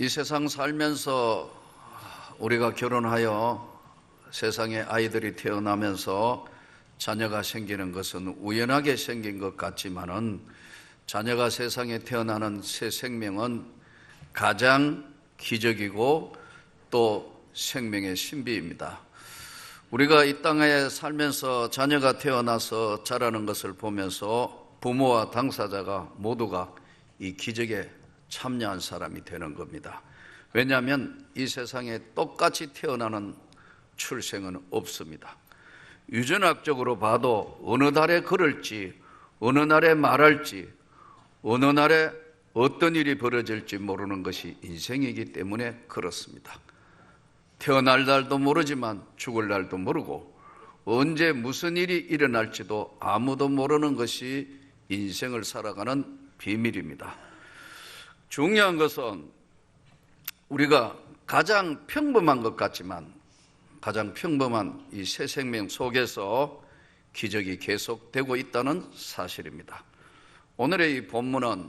이 세상 살면서 우리가 결혼하여 세상에 아이들이 태어나면서 자녀가 생기는 것은 우연하게 생긴 것 같지만은 자녀가 세상에 태어나는 새 생명은 가장 기적이고 또 생명의 신비입니다. 우리가 이 땅에 살면서 자녀가 태어나서 자라는 것을 보면서 부모와 당사자가 모두가 이 기적에 참여한 사람이 되는 겁니다. 왜냐하면 이 세상에 똑같이 태어나는 출생은 없습니다. 유전학적으로 봐도 어느 달에 걸을지, 어느 날에 말할지, 어느 날에 어떤 일이 벌어질지 모르는 것이 인생이기 때문에 그렇습니다. 태어날 날도 모르지만 죽을 날도 모르고 언제 무슨 일이 일어날지도 아무도 모르는 것이 인생을 살아가는 비밀입니다. 중요한 것은 우리가 가장 평범한 것 같지만 가장 평범한 이 새 생명 속에서 기적이 계속되고 있다는 사실입니다. 오늘의 이 본문은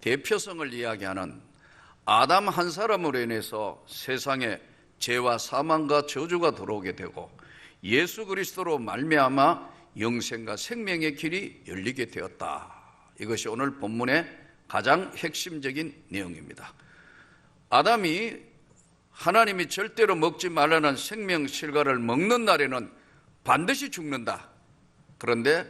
대표성을 이야기하는 아담 한 사람으로 인해서 세상에 죄와 사망과 저주가 들어오게 되고 예수 그리스도로 말미암아 영생과 생명의 길이 열리게 되었다. 이것이 오늘 본문의 가장 핵심적인 내용입니다. 아담이 하나님이 절대로 먹지 말라는 생명 실과를 먹는 날에는 반드시 죽는다. 그런데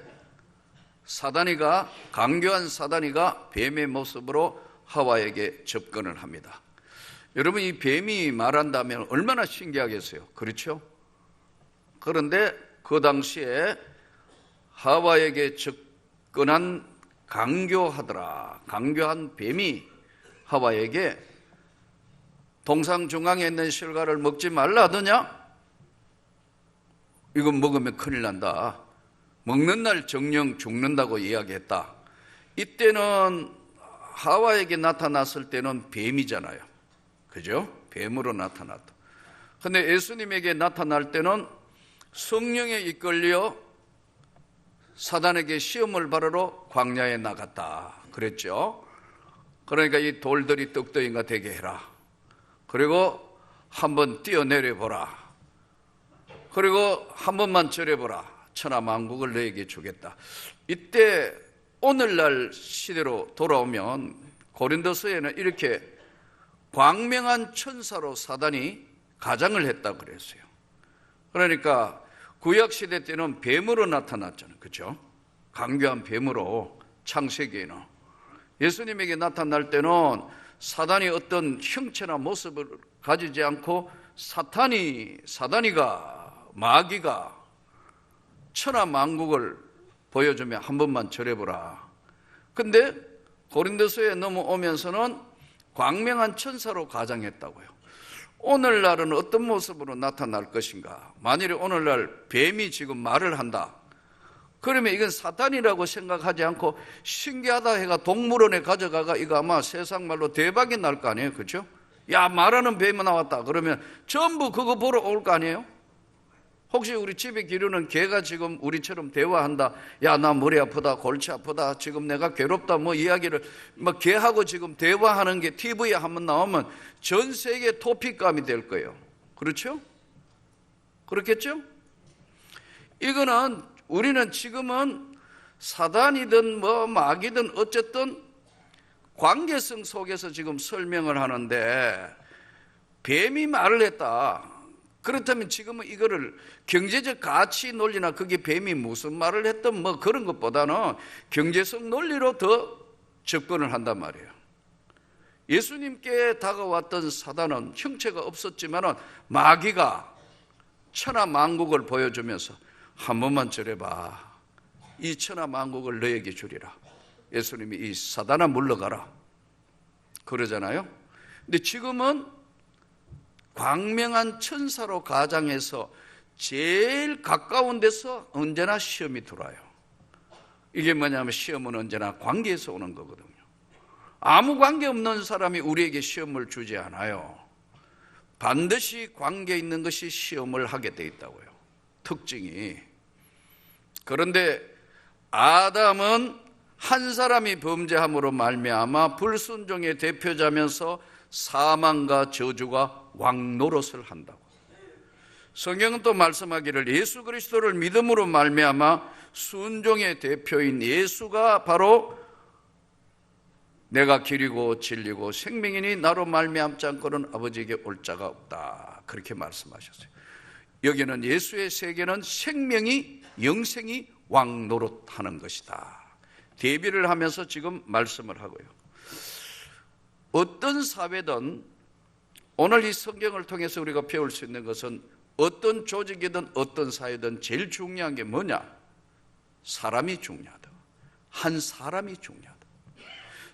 사단이가 강교한 사단이가 뱀의 모습으로 하와에게 접근을 합니다. 여러분 이 뱀이 말한다면 얼마나 신기하겠어요. 그렇죠? 그런데 그 당시에 하와에게 접근한 강교하더라. 강교한 뱀이 하와에게 동상 중앙에 있는 실과를 먹지 말라 하더냐? 이건 먹으면 큰일 난다. 먹는 날 정령 죽는다고 이야기했다. 이때는 하와에게 나타났을 때는 뱀이잖아요. 그죠? 뱀으로 나타났다. 근데 예수님에게 나타날 때는 성령에 이끌려 사단에게 시험을 바르러 광야에 나갔다. 그랬죠? 그러니까 이 돌들이 떡덩이가 되게 해라. 그리고 한번 뛰어내려 보라. 그리고 한 번만 절해 보라. 천하 만국을 너에게 주겠다. 이때 오늘날 시대로 돌아오면 고린도서에는 이렇게 광명한 천사로 사단이 가장을 했다 그랬어요. 그러니까 구약 시대 때는 뱀으로 나타났잖아요. 그렇죠? 강교한 뱀으로 창세기에는 예수님에게 나타날 때는 사단이 어떤 형체나 모습을 가지지 않고 사탄이 사단이가 마귀가 천하 만국을 보여주며 한 번만 절해보라. 근데 고린도서에 넘어오면서는 광명한 천사로 가장했다고요. 오늘날은 어떤 모습으로 나타날 것인가? 만일에 오늘날 뱀이 지금 말을 한다. 그러면 이건 사탄이라고 생각하지 않고 신기하다 해가 동물원에 가져가가 이거 아마 세상 말로 대박이 날 거 아니에요. 그렇죠? 야, 말하는 뱀이 나왔다. 그러면 전부 그거 보러 올 거 아니에요? 혹시 우리 집에 기르는 개가 지금 우리처럼 대화한다. 야, 나 머리 아프다, 골치 아프다, 지금 내가 괴롭다, 뭐 이야기를, 뭐 개하고 지금 대화하는 게 TV에 한번 나오면 전 세계 토픽감이 될 거예요. 그렇죠? 그렇겠죠? 이거는 우리는 지금은 사단이든 뭐 마귀든 어쨌든 관계성 속에서 지금 설명을 하는데 뱀이 말을 했다. 그렇다면 지금은 이거를 경제적 가치 논리나 그게 뱀이 무슨 말을 했던 뭐 그런 것보다는 경제성 논리로 더 접근을 한단 말이에요. 예수님께 다가왔던 사단은 형체가 없었지만 마귀가 천하 만국을 보여주면서 한 번만 절해봐. 이 천하 만국을 너에게 주리라. 예수님이 이 사단아 물러가라. 그러잖아요. 근데 지금은 광명한 천사로 가장해서 제일 가까운 데서 언제나 시험이 들어와요. 이게 뭐냐면 시험은 언제나 관계에서 오는 거거든요. 아무 관계 없는 사람이 우리에게 시험을 주지 않아요. 반드시 관계 있는 것이 시험을 하게 돼 있다고요. 특징이. 그런데 아담은 한 사람이 범죄함으로 말미암아 불순종의 대표자면서 사망과 저주가 왕노릇을 한다고. 성경은 또 말씀하기를 예수 그리스도를 믿음으로 말미암아 순종의 대표인 예수가 바로 내가 길이고 진리고 생명이니 나로 말미암지 않고는 아버지에게 올 자가 없다. 그렇게 말씀하셨어요. 여기는 예수의 세계는 생명이 영생이 왕노릇하는 것이다. 대비를 하면서 지금 말씀을 하고요. 어떤 사회든 오늘 이 성경을 통해서 우리가 배울 수 있는 것은 어떤 조직이든 어떤 사회든 제일 중요한 게 뭐냐? 사람이 중요하다. 한 사람이 중요하다.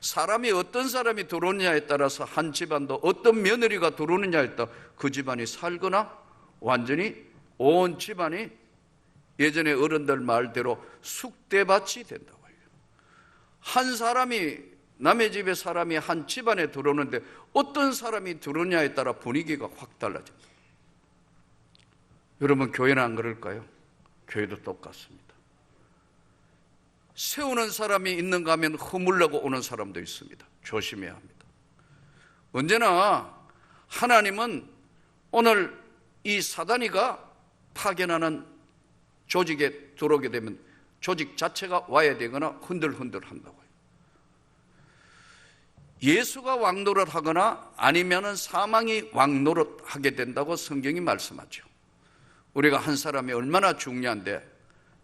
사람이 어떤 사람이 들어오느냐에 따라서 한 집안도 어떤 며느리가 들어오느냐에 따라 그 집안이 살거나 완전히 온 집안이 예전에 어른들 말대로 쑥대밭이 된다고 해요. 한 사람이 남의 집에 사람이 한 집안에 들어오는데 어떤 사람이 들어오냐에 따라 분위기가 확 달라집니다. 여러분 교회는 안 그럴까요? 교회도 똑같습니다. 세우는 사람이 있는가 하면 허물려고 오는 사람도 있습니다. 조심해야 합니다. 언제나 하나님은 오늘 이 사단이가 파견하는 조직에 들어오게 되면 조직 자체가 와야 되거나 흔들흔들 한다고. 예수가 왕노릇 하거나 아니면은 사망이 왕노릇 하게 된다고 성경이 말씀하죠. 우리가 한 사람이 얼마나 중요한데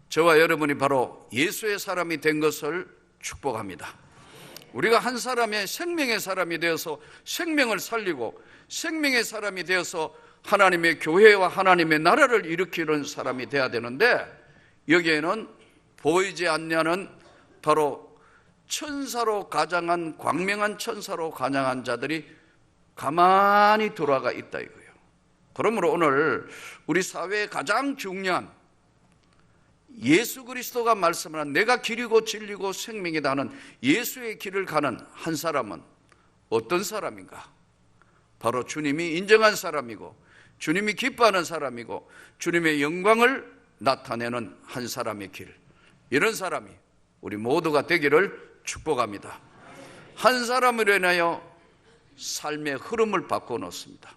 저와 여러분이 바로 예수의 사람이 된 것을 축복합니다. 우리가 한 사람의 생명의 사람이 되어서 생명을 살리고 생명의 사람이 되어서 하나님의 교회와 하나님의 나라를 일으키는 사람이 돼야 되는데 여기에는 보이지 않냐는 바로 천사로 가장한 광명한 천사로 가장한 자들이 가만히 돌아가 있다 이거예요. 그러므로 오늘 우리 사회의 가장 중요한 예수 그리스도가 말씀하는 내가 길이고 진리고 생명이다 하는 예수의 길을 가는 한 사람은 어떤 사람인가? 바로 주님이 인정한 사람이고 주님이 기뻐하는 사람이고 주님의 영광을 나타내는 한 사람의 길. 이런 사람이 우리 모두가 되기를 축복합니다. 한 사람으로 인하여 삶의 흐름을 바꿔 놓습니다.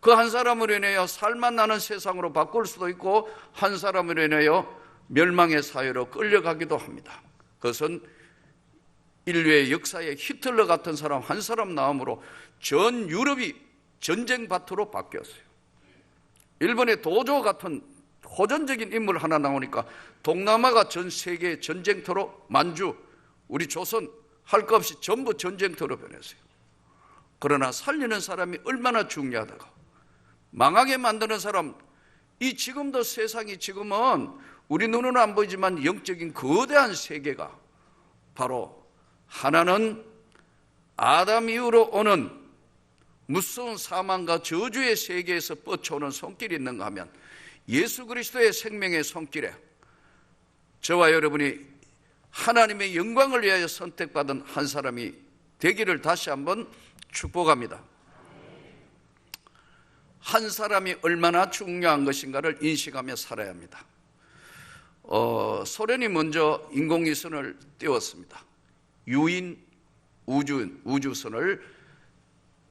그 한 사람으로 인하여 살만 나는 세상으로 바꿀 수도 있고 한 사람으로 인하여 멸망의 사회로 끌려가기도 합니다. 그것은 인류의 역사에 히틀러 같은 사람 한 사람 나옴으로 전 유럽이 전쟁 밭으로 바뀌었어요. 일본의 도조 같은 호전적인 인물 하나 나오니까 동남아가 전 세계 전쟁터로 만주, 우리 조선 할 것 없이 전부 전쟁터로 변했어요. 그러나 살리는 사람이 얼마나 중요하다가 망하게 만드는 사람, 이 지금도 세상이 지금은 우리 눈은 안 보이지만 영적인 거대한 세계가 바로 하나는 아담 이후로 오는 무서운 사망과 저주의 세계에서 뻗쳐오는 손길이 있는가 하면 예수 그리스도의 생명의 손길에 저와 여러분이 하나님의 영광을 위하여 선택받은 한 사람이 되기를 다시 한번 축복합니다. 한 사람이 얼마나 중요한 것인가를 인식하며 살아야 합니다. 어, 소련이 먼저 인공위성을 띄웠습니다. 유인 우주, 우주선을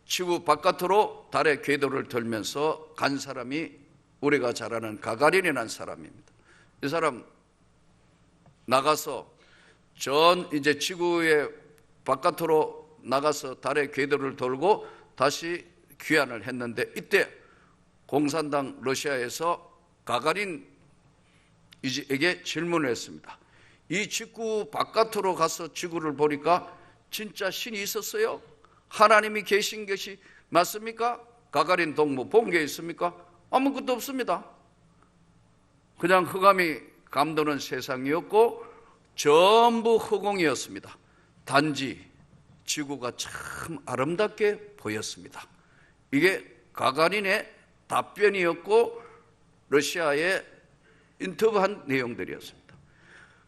지구 바깥으로 달의 궤도를 돌면서 간 사람이 우리가 잘 아는 가가린이라는 사람입니다. 이 사람 나가서 전 이제 지구의 바깥으로 나가서 달의 궤도를 돌고 다시 귀환을 했는데 이때 공산당 러시아에서 가가린 에게 질문을 했습니다. 이 지구 바깥으로 가서 지구를 보니까 진짜 신이 있었어요? 하나님이 계신 것이 맞습니까? 가가린 동무 본 게 있습니까? 아무것도 없습니다. 그냥 흑암이 감도는 세상이었고 전부 허공이었습니다. 단지 지구가 참 아름답게 보였습니다. 이게 가가린의 답변이었고 러시아의 인터뷰한 내용들이었습니다.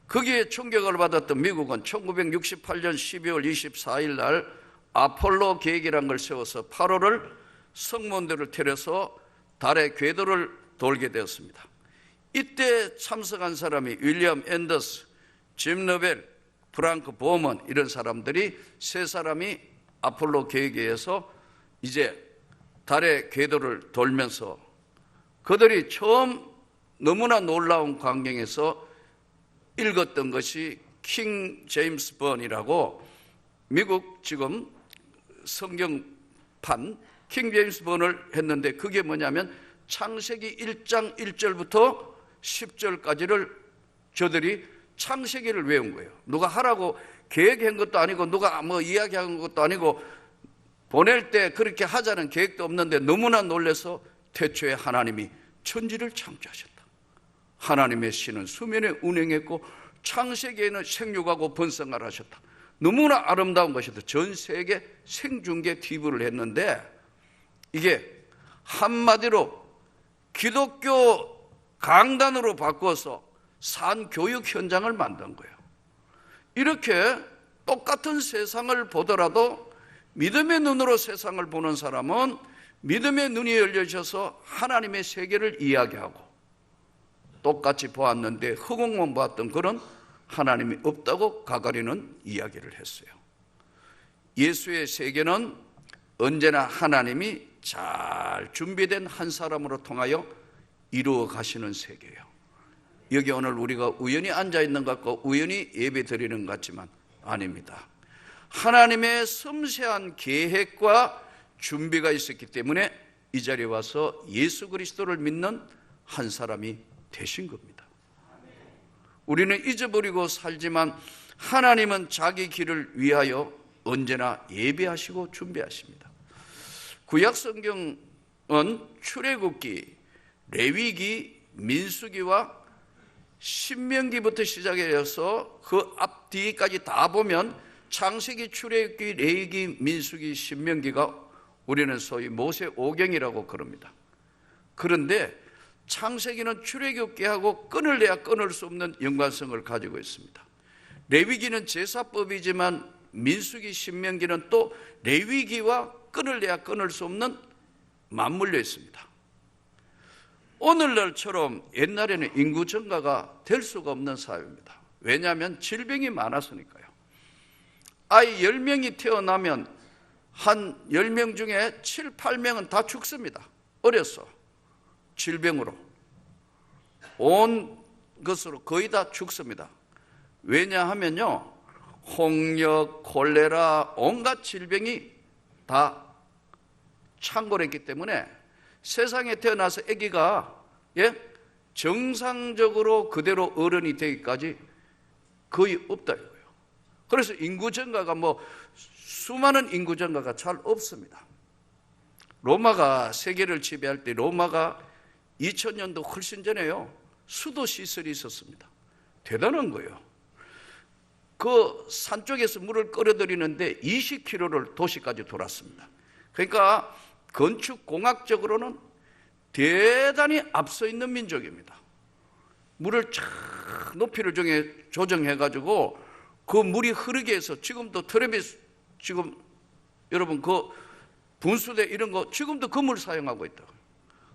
거기에 충격을 받았던 미국은 1968년 12월 24일 날 아폴로 계획이라는 걸 세워서 8월을 성문들을 테려서 달의 궤도를 돌게 되었습니다. 이때 참석한 사람이 윌리엄 앤더스, 짐 너벨, 프랑크 보먼 이런 사람들이 세 사람이 아폴로 계획에 서 이제 달의 궤도를 돌면서 그들이 처음 너무나 놀라운 광경에서 읽었던 것이 킹 제임스 번이라고 미국 지금 성경판 킹 제임스 번을 했는데 그게 뭐냐면 창세기 1장 1절부터 10절까지를 저들이 창세기를 외운 거예요. 누가 하라고 계획한 것도 아니고 누가 뭐 이야기한 것도 아니고 보낼 때 그렇게 하자는 계획도 없는데 너무나 놀래서 태초에 하나님이 천지를 창조하셨다. 하나님의 신은 수면에 운행했고 창세기에는 생육하고 번성을 하셨다. 너무나 아름다운 것이다. 전 세계 생중계 TV를 했는데 이게 한마디로 기독교 강단으로 바꿔서 산 교육 현장을 만든 거예요. 이렇게 똑같은 세상을 보더라도 믿음의 눈으로 세상을 보는 사람은 믿음의 눈이 열려져서 하나님의 세계를 이야기하고 똑같이 보았는데 흑옥만 보았던 그런 하나님이 없다고 가가리는 이야기를 했어요. 예수의 세계는 언제나 하나님이 잘 준비된 한 사람으로 통하여 이루어 가시는 세계예요. 여기 오늘 우리가 우연히 앉아 있는 것 같고 우연히 예배 드리는 것 같지만 아닙니다. 하나님의 섬세한 계획과 준비가 있었기 때문에 이 자리에 와서 예수 그리스도를 믿는 한 사람이 되신 겁니다. 우리는 잊어버리고 살지만 하나님은 자기 길을 위하여 언제나 예배하시고 준비하십니다. 구약 성경은 출애굽기, 레위기, 민수기와 신명기부터 시작해서 그 앞뒤까지 다 보면 창세기, 출애굽기, 레위기, 민수기, 신명기가 우리는 소위 모세 오경이라고 그럽니다. 그런데 창세기는 출애굽기하고 끊을 내야 끊을 수 없는 연관성을 가지고 있습니다. 레위기는 제사법이지만 민수기, 신명기는 또 레위기와 끊을 내야 끊을 수 없는 맞물려 있습니다. 오늘날처럼 옛날에는 인구 증가가 될 수가 없는 사회입니다. 왜냐하면 질병이 많았으니까요. 아이 10명이 태어나면 한 10명 중에 7, 8명은 다 죽습니다. 어려서. 질병으로. 온 것으로 거의 다 죽습니다. 왜냐하면요. 홍역, 콜레라, 온갖 질병이 다 창궐했기 때문에 세상에 태어나서 아기가 예? 정상적으로 그대로 어른이 되기까지 거의 없다 이거예요. 그래서 인구 증가가 뭐 수많은 인구 증가가 잘 없습니다. 로마가 세계를 지배할 때 로마가 2000년도 훨씬 전에요. 수도 시설이 있었습니다. 대단한 거예요. 그 산 쪽에서 물을 끌어들이는데 20km를 도시까지 돌았습니다. 그러니까 건축 공학적으로는 대단히 앞서 있는 민족입니다. 물을 쫙 높이를 정해 조정해 가지고 그 물이 흐르게 해서 지금도 트레비 지금 여러분 그 분수대 이런 거 지금도 그물 사용하고 있다.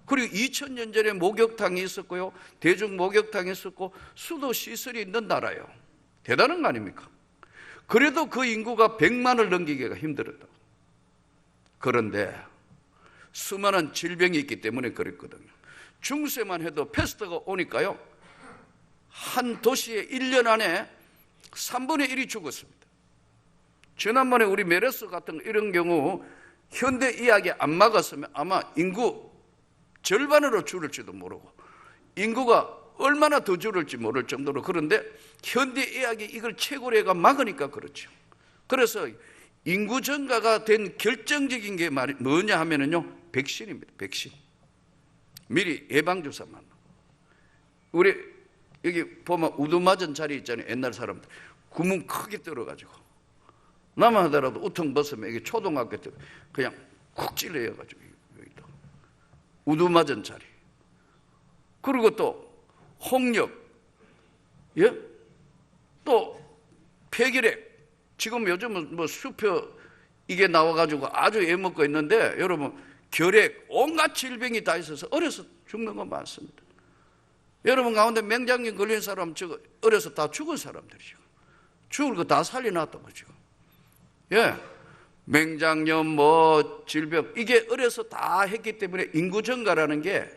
그리고 2000년 전에 목욕탕이 있었고요. 대중 목욕탕이 있었고 수도 시설이 있는 나라예요. 대단한 거 아닙니까? 그래도 그 인구가 100만을 넘기기가 힘들었다. 그런데 수많은 질병이 있기 때문에 그랬거든요. 중세만 해도 패스트가 오니까요. 한 도시에 1년 안에 3분의 1이 죽었습니다. 지난번에 우리 메르스 같은 이런 경우 현대 의학이 안 막았으면 아마 인구 절반으로 줄을지도 모르고 인구가 얼마나 더 줄을지 모를 정도로 그런데 현대 의학이 이걸 최고로 해가 막으니까 그렇죠. 그래서 인구 증가가 된 결정적인 게 뭐냐 하면은요 백신입니다. 백신. 미리 예방주사만. 우리 여기 보면 우두 맞은 자리 있잖아요. 옛날 사람들. 구멍 크게 뚫어가지고. 나만 하더라도 우통 벗으면 이게 초등학교 때 그냥 쿡 찔러여가지고 여기다. 우두 맞은 자리. 그리고 또 홍역. 예? 또 폐기력. 지금 요즘은 뭐 수표 이게 나와가지고 아주 애먹고 있는데 여러분 결핵, 온갖 질병이 다 있어서 어려서 죽는 건 많습니다. 여러분 가운데 맹장염 걸린 사람 저 어려서 다 죽은 사람들이죠. 죽을 거 다 살려놨다고 지금. 예. 맹장염, 뭐 질병 이게 어려서 다 했기 때문에 인구 증가라는 게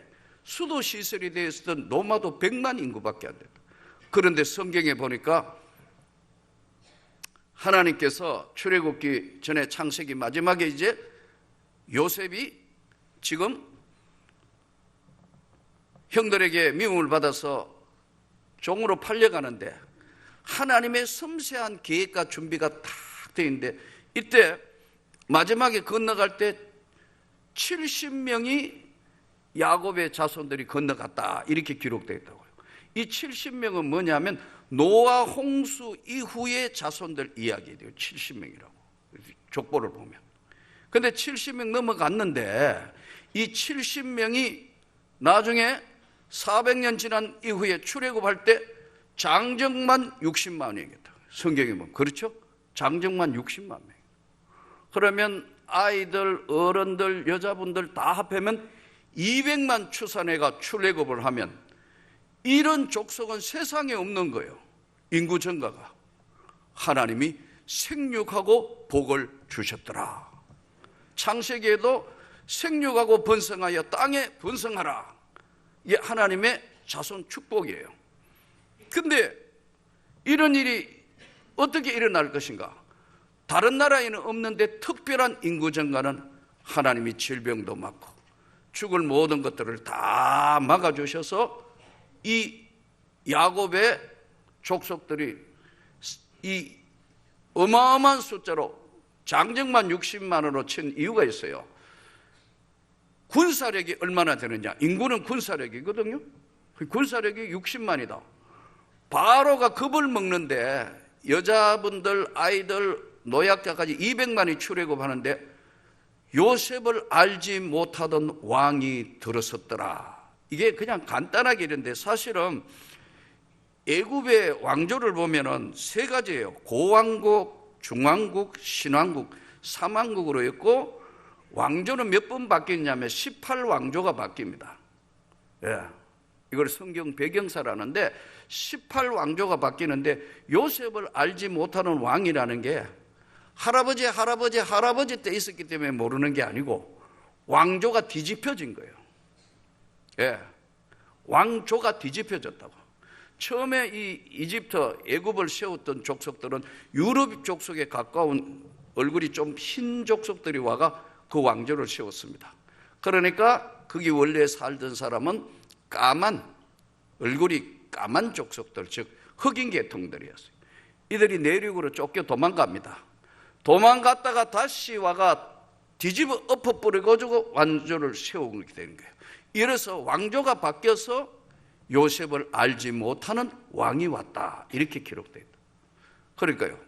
수도 시설이 되어 있었던 로마도 100만 인구밖에 안 된다. 그런데 성경에 보니까 하나님께서 출애굽기 전에 창세기 마지막에 이제 요셉이 지금 형들에게 미움을 받아서 종으로 팔려가는데 하나님의 섬세한 계획과 준비가 다 되어 있는데 이때 마지막에 건너갈 때 70명이 야곱의 자손들이 건너갔다 이렇게 기록되어 있다고요. 이 70명은 뭐냐면 노아 홍수 이후의 자손들 이야기예요. 70명이라고. 족보를 보면. 근데 70명 넘어갔는데 이 70명이 나중에 400년 지난 이후에 출애굽할 때 장정만 60만 명이다. 성경에 보면 그렇죠? 장정만 60만 명. 그러면 아이들, 어른들, 여자분들 다 합하면 200만 추산해가 출애굽을 하면 이런 족속은 세상에 없는 거예요. 인구 증가가. 하나님이 생육하고 복을 주셨더라. 창세기에도 생육하고 번성하여 땅에 번성하라. 이게 하나님의 자손 축복이에요. 근데 이런 일이 어떻게 일어날 것인가? 다른 나라에는 없는데 특별한 인구 증가는 하나님이 질병도 막고 죽을 모든 것들을 다 막아주셔서 이 야곱의 족속들이 이 어마어마한 숫자로 장정만 60만으로 친 이유가 있어요. 군사력이 얼마나 되느냐? 인구는 군사력이거든요. 그 군사력이 60만이다. 바로가 겁을 먹는데 여자분들, 아이들, 노약자까지 200만이 출애굽하는데 요셉을 알지 못하던 왕이 들어섰더라. 이게 그냥 간단하게 이런데 사실은 애굽의 왕조를 보면은 세 가지예요. 고왕국, 중왕국, 신왕국, 삼왕국으로 있고 왕조는 몇 번 바뀌었냐면 18왕조가 바뀝니다. 예. 이걸 성경 배경사라는데 18왕조가 바뀌는데 요셉을 알지 못하는 왕이라는 게 할아버지, 할아버지, 할아버지 때 있었기 때문에 모르는 게 아니고 왕조가 뒤집혀진 거예요. 예. 왕조가 뒤집혀졌다고. 처음에 이 이집트 애굽을 세웠던 족속들은 유럽 족속에 가까운 얼굴이 좀 흰 족속들이 와가 그 왕조를 세웠습니다. 그러니까 거기 원래 살던 사람은 까만 얼굴이 까만 족속들 즉 흑인 계통들이었어요. 이들이 내륙으로 쫓겨 도망갑니다. 도망갔다가 다시 와가 뒤집어 엎어버려가지고 왕조를 세우게 되는 거예요. 이래서 왕조가 바뀌어서 요셉을 알지 못하는 왕이 왔다. 이렇게 기록되어 있다. 그러니까요.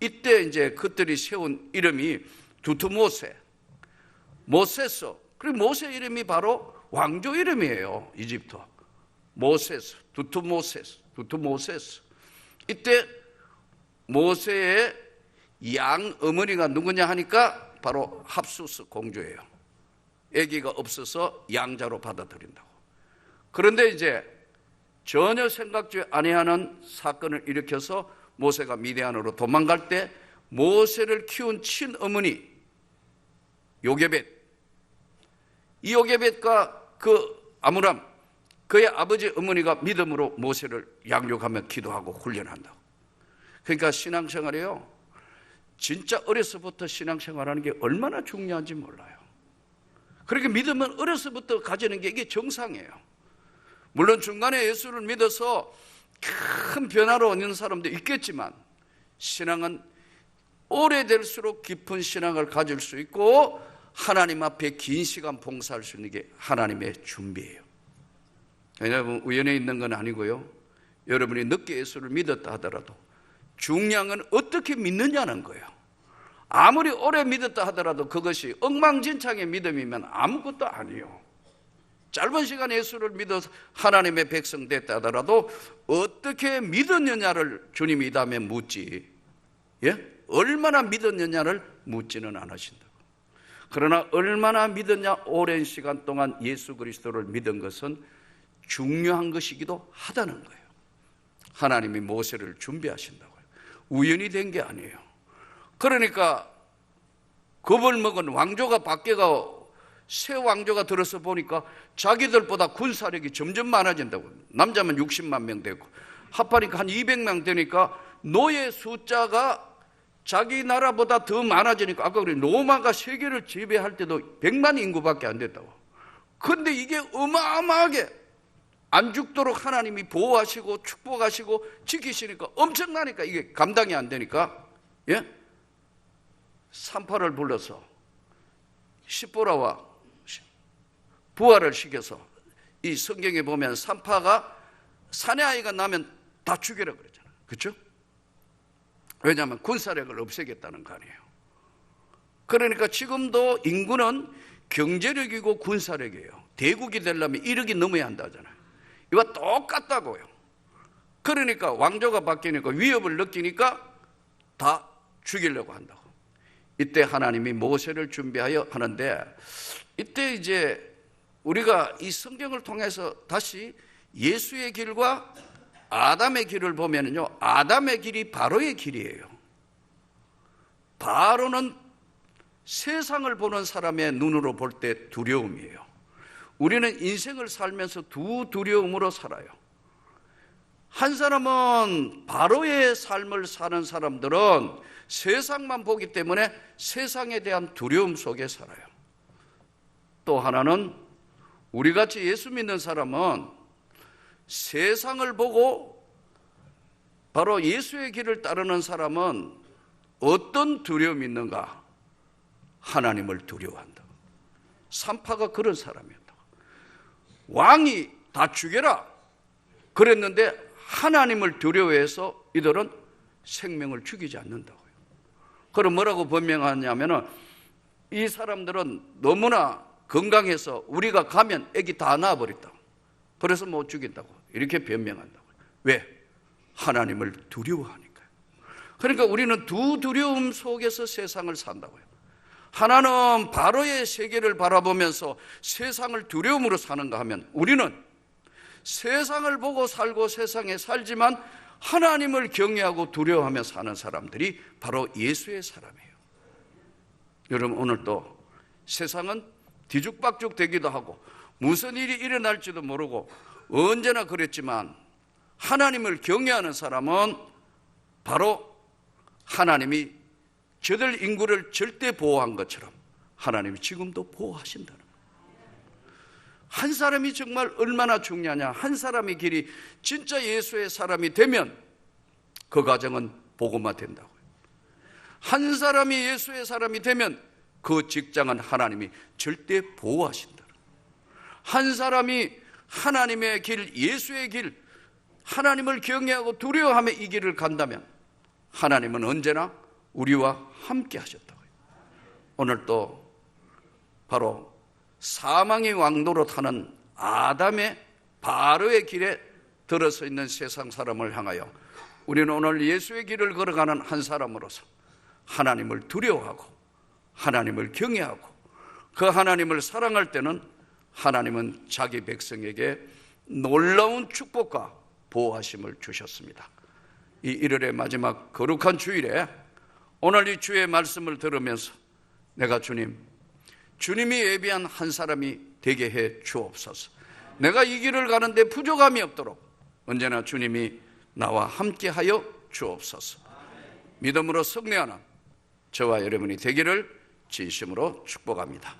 이때 이제 그들이 세운 이름이 두투모세, 모세스. 그리고 모세 이름이 바로 왕조 이름이에요. 이집트. 모세스, 두투모세스, 두투모세스. 이때 모세의 양 어머니가 누구냐 하니까 바로 합수스 공주예요. 아기가 없어서 양자로 받아들인다고. 그런데 이제 전혀 생각지 아니하는 사건을 일으켜서 모세가 미디안으로 도망갈 때 모세를 키운 친어머니 요게벳 이 요게벳과 그 아므람 그의 아버지 어머니가 믿음으로 모세를 양육하며 기도하고 훈련한다고. 그러니까 신앙생활이요. 진짜 어려서부터 신앙생활하는 게 얼마나 중요한지 몰라요. 그렇게 믿음은 어려서부터 가지는 게 이게 정상이에요. 물론 중간에 예수를 믿어서 큰 변화로 얻는 사람도 있겠지만 신앙은 오래될수록 깊은 신앙을 가질 수 있고 하나님 앞에 긴 시간 봉사할 수 있는 게 하나님의 준비예요. 왜냐하면 우연에 있는 건 아니고요. 여러분이 늦게 예수를 믿었다 하더라도 중요한 어떻게 믿느냐는 거예요. 아무리 오래 믿었다 하더라도 그것이 엉망진창의 믿음이면 아무것도 아니에요. 짧은 시간 예수를 믿어서 하나님의 백성 됐다 하더라도 어떻게 믿었느냐를 주님이 이 다음에 묻지. 예? 얼마나 믿었느냐를 묻지는 않으신다고. 그러나 얼마나 믿었냐 오랜 시간 동안 예수 그리스도를 믿은 것은 중요한 것이기도 하다는 거예요. 하나님이 모세를 준비하신다고요. 우연히 된 게 아니에요. 그러니까 겁을 먹은 왕조가 밖에가 새 왕조가 들어서 보니까 자기들보다 군사력이 점점 많아진다고. 남자만 60만 명 되고 합하니까 한 200명 되니까 노예 숫자가 자기 나라보다 더 많아지니까 아까 그래 로마가 세계를 지배할 때도 100만 인구밖에 안 됐다고. 근데 이게 어마어마하게 안 죽도록 하나님이 보호하시고 축복하시고 지키시니까 엄청나니까 이게 감당이 안 되니까 예? 산파를 불러서 시보라와 부활을 시켜서 이 성경에 보면 산파가 사내 아이가 나면 다 죽여라 그러잖아요. 그렇죠? 왜냐하면 군사력을 없애겠다는 거 아니에요. 그러니까 지금도 인구는 경제력이고 군사력이에요. 대국이 되려면 1억이 넘어야 한다잖아요. 이와 똑같다고요. 그러니까 왕조가 바뀌니까 위협을 느끼니까 다 죽이려고 한다고. 이때 하나님이 모세를 준비하여 하는데 이때 이제 우리가 이 성경을 통해서 다시 예수의 길과 아담의 길을 보면요. 아담의 길이 바로의 길이에요. 바로는 세상을 보는 사람의 눈으로 볼 때 두려움이에요. 우리는 인생을 살면서 두 두려움으로 살아요. 한 사람은 바로의 삶을 사는 사람들은 세상만 보기 때문에 세상에 대한 두려움 속에 살아요. 또 하나는 우리 같이 예수 믿는 사람은 세상을 보고 바로 예수의 길을 따르는 사람은 어떤 두려움이 있는가? 하나님을 두려워한다. 산파가 그런 사람이었다. 왕이 다 죽여라. 그랬는데 하나님을 두려워해서 이들은 생명을 죽이지 않는다고요. 그럼 뭐라고 변명하냐면은 이 사람들은 너무나 건강해서 우리가 가면 애기 다 낳아버렸다. 그래서 못 죽인다고. 이렇게 변명한다고. 왜? 하나님을 두려워하니까요. 그러니까 우리는 두 두려움 속에서 세상을 산다고요. 하나는 바로의 세계를 바라보면서 세상을 두려움으로 사는가 하면 우리는 세상을 보고 살고 세상에 살지만 하나님을 경외하고 두려워하며 사는 사람들이 바로 예수의 사람이에요. 여러분 오늘 또 세상은 뒤죽박죽 되기도 하고 무슨 일이 일어날지도 모르고 언제나 그랬지만 하나님을 경외하는 사람은 바로 하나님이 저들 인구를 절대 보호한 것처럼 하나님이 지금도 보호하신다는. 한 사람이 정말 얼마나 중요하냐. 한 사람의 길이 진짜 예수의 사람이 되면 그 가정은 복음화 된다고요. 한 사람이 예수의 사람이 되면 그 직장은 하나님이 절대 보호하신다. 한 사람이 하나님의 길, 예수의 길, 하나님을 경외하고 두려워하며 이 길을 간다면 하나님은 언제나 우리와 함께 하셨다고요. 오늘 또 바로 사망의 왕도로 타는 아담의 바로의 길에 들어서 있는 세상 사람을 향하여 우리는 오늘 예수의 길을 걸어가는 한 사람으로서 하나님을 두려워하고 하나님을 경외하고 그 하나님을 사랑할 때는 하나님은 자기 백성에게 놀라운 축복과 보호하심을 주셨습니다. 이 1월의 마지막 거룩한 주일에 오늘 이 주의 말씀을 들으면서 내가 주님, 주님이 예비한 한 사람이 되게 해 주옵소서. 내가 이 길을 가는데 부족함이 없도록 언제나 주님이 나와 함께 하여 주옵소서. 믿음으로 승리하는 저와 여러분이 되기를 진심으로 축복합니다.